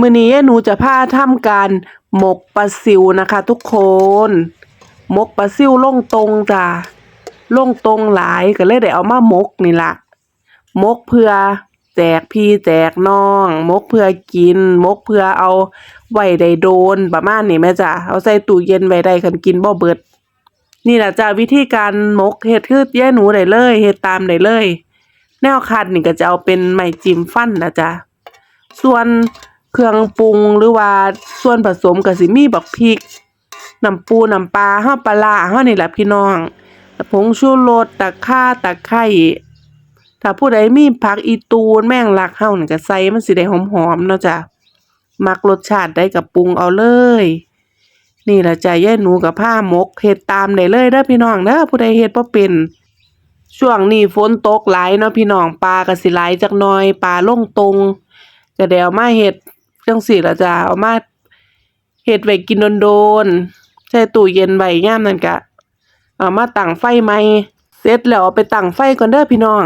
มื้อนี้หนูจะพาทำการหมกปลาซิวนะคะ ทุกคนหมกปลาซิวล่งตรงจ้ะล่งตรงหลายก็เลยได้เอามาหมกนี่ละหมกเพื่อแจกพี่แจกน้องหมกเพื่อกินหมกเพื่อเอาไว้ได้โดนประมาณนี้แม่จ้ะเอาใส่ตู้เย็นไว้ได้คันกินบ่เบิด นี่แหละจ้ะวิธีการหมกเฮ็ดคือแย่หนูได้เลยเฮ็ดตามได้เลย แนวคัดนี่ก็จะเอาเป็นไม้จิ้มฟันนะจ๊ะส่วน เครื่องปรุงหรือว่าส่วนผสมก็สิมีบักพริกน้ำปูน้ำปลาเฮาปลาร้าเฮานี่แหละพี่น้องผงชูรสตะข่าตะไคร้ถ้าผู้ใดมีผักอีตูนแมงลักเฮานี่ก็ใส่มันสิได้หอมๆเนาะจ้ะมักรสชาติได้ก็ปรุงเอาเลย นี่ล่ะจ้ะยายหนูกับผ้าหมกเฮ็ดตามได้เลยเด้อพี่น้องเด้อผู้ใดเฮ็ดบ่เป็นช่วงนี้ฝนตกหลายเนาะพี่น้องปลาก็สิหลายจักหน่อยปลาลงตรงก็ได้เอามาเฮ็ด จังสี่ละจ้ะเอามาเฮ็ดไว้กินโดนๆใส่ตู้เย็นไว้ยามนั้นก็เอามาตั้งไฟใหม่เสร็จแล้วเอาไปตั้งไฟก่อนเด้อพี่น้อง